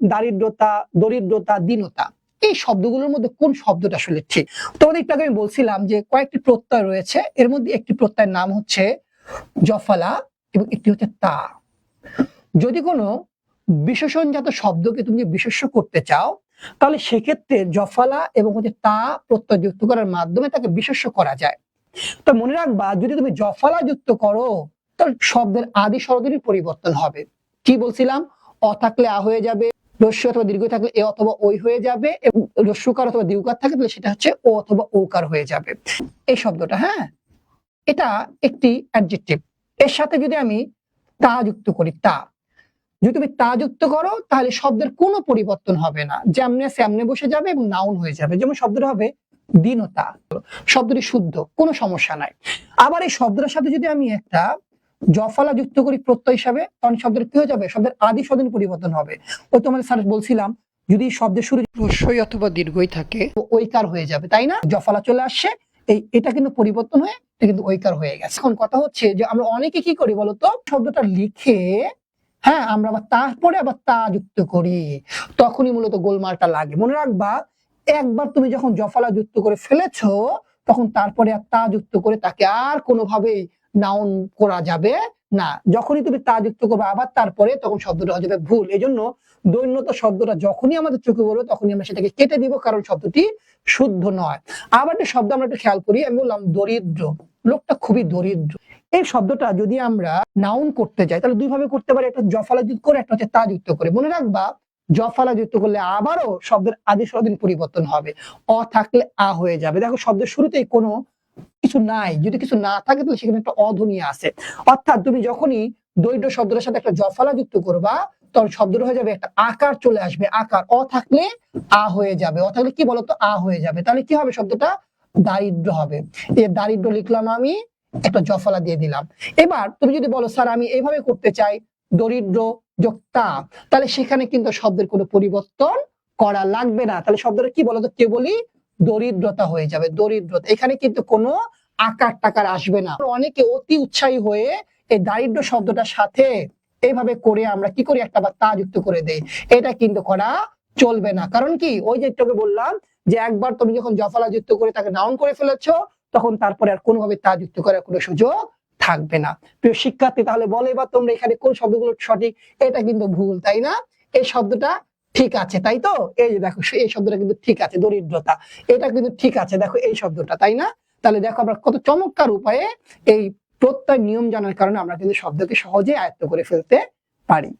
দারিদ্রতা, দরিদ্রতা, দীনতা। এই শব্দগুলোর মধ্যে কোন শব্দটা আসলে ঠিক? তোমাদের একটু আগে আমি বলছিলাম যে কয়েকটি প্রত্যয় রয়েছে। এর মধ্যে একটি প্রত্যয়ের নাম হচ্ছে জফলা এবং একটি হচ্ছে তা। যদি কোনো বিশেষণজাত শব্দকে তুমি বিশেষ্য করতে চাও, তাহলে সেক্ষেত্রে জফলা এবং হচ্ছে তা প্রত্যয় যুক্ত করার মাধ্যমে তাকে বিশেষ্য করা যায়। তো মনে রাখবা, যদি তুমি জফলা যুক্ত করো, তাহলে শব্দের আদি স্বরদেরই পরিবর্তন হবে। কি বলছিলাম? অ থাকলে আ হয়ে যাবে। রস্য অথবা দীর্ঘ থাকলে এ অথবা ওই হয়ে যাবে রস্যকার অথবা দীর্ঘকার থাকে তাহলে সেটা হচ্ছে ও অথবা ওকার হয়ে যাবে। এই শব্দটা হ্যাঁ? এটা একটি অ্যাডজেক্টিভ এর সাথে যদি আমি তা যুক্ত করি, তা। যদি তুমি তা যুক্ত করো, তাহলে শব্দের কোনো পরিবর্তন হবে না। যেমনে স্যামনে বসে যাবে এবং নাউন হয়ে যাবে। যেমন শব্দটা হবে দীনতা, শব্দটি শুদ্ধ, কোনো সমস্যা নাই। আবার এই শব্দটার সাথে যদি আমি একটা জফলা যুক্ত করি প্রত্যয় হিসাবে, তখন শব্দের কি হয়ে যাবে? শব্দের আদি স্বদিন পরিবর্তন হবে। ওই তোমাদের স্যার বলছিলাম, যদি শব্দের শুরু রস্যই অথবা দীর্ঘই থাকে ঐকার হয়ে যাবে, তাই না? জফলা চলে আসছে, এই, এটা কিন্তু পরিবর্তন হয়ে, এটা কিন্তু ঐকার হয়ে গেছে। এখন কথা হচ্ছে যে আমরা অনেকে কি করি বলতো? শব্দটা লিখে হ্যাঁ আমরা আবার তারপরে আবার তা যুক্ত করি, তখনই মূলত গোলমালটা লাগে। মনে রাখবা, একবার তুমি যখন জফলা যুক্ত করে ফেলেছো, তখন তারপরে আর তা যুক্ত করে তাকে আর কোনোভাবেই নাউন করা যাবে না। যখনই তুমি তা যুক্ত করবে আবার তারপরে তখন শব্দটা হয়ে যাবে ভুল। এই জন্য দৈন্যতা শব্দটা যখনই আমাদের চোখে বলবে তখনই আমরা সেটাকে কেটে দিব, কারণ শব্দটি শুদ্ধ নয়। আবার একটা শব্দ আমরা একটু খেয়াল করি, আমি বললাম দরিদ্র। লোকটা খুবই দরিদ্র। এই শব্দটা যদি আমরা নাউন করতে যাই, তাহলে দুইভাবে করতে পারি। একটা জফলা যুক্ত করে, একটা হচ্ছে তা যুক্ত করে। মনে রাখবা জফলা যুক্ত করলে আবারও শব্দের আদি স্বরদিন পরিবর্তন হবে। অ থাকলে আ হয়ে যাবে। দেখো, শব্দের শুরুতেই কোনো কিছু নাই। যদি কিছু না থাকে, তাহলে সেখানে একটা অধ্বনি আছে। অর্থাৎ তুমি যখনই দৈর্ঘ্য শব্দের সাথে একটা জফলা যুক্ত করবা, তখন শব্দটা হয়ে যাবে একটা আকার চলে আসবে। আকার অ থাকলে আ হয়ে যাবে। অ থাকলে কি বলতো? আ হয়ে যাবে। তাহলে কি হবে? শব্দটা দারিদ্র হবে। এই দারিদ্র লিখলাম আমি, একটা জফলা দিয়ে দিলাম। এবার তুমি যদি বলো, স্যার, আমি এইভাবে করতে চাই, দরিদ্র যোক্তা তাহলে সেখানে কিন্তু শব্দের কোনো পরিবর্তন করা লাগবে না। তাহলে শব্দটা কি বলতো? কেবলই দরিদ্রতা হয়ে যাবে, দরিদ্রতা। এখানে কিন্তু কোনো আকার টাকার আসবে না। অনেকে অতি উৎসাহী হয়ে এই দারিদ্র শব্দটার সাথে এইভাবে করে আমরা কি করি একটা বা তা যুক্ত করে দেই। এটা কিন্তু করা চলবে না। কারণ কি? ওই যে তোকে বললাম যে একবার তুমি যখন জফলা যুক্ত করে তাকে নাউন করে ফেলেছো, তখন তারপরে আর কোনোভাবে তা যুক্ত করার কোনো সুযোগ থাকবে না। প্রিয় শিক্ষার্থী, তাহলে বলে এবার তোমরা এখানে কোন শব্দগুলো সঠিক? এটা কিন্তু ভুল, তাই না? এই শব্দটা ঠিক আছে, তাই তো? এই যে দেখো, এই শব্দটা কিন্তু ঠিক আছে, দরিদ্রতা। এটা কিন্তু ঠিক আছে, দেখো এই শব্দটা, তাই না? তাহলে দেখো আমরা কত চমৎকার উপায়ে এই প্রত্যয় নিয়ম জানার কারণে আমরা কিন্তু শব্দকে সহজে আয়ত্ত করে ফেলতে পারি।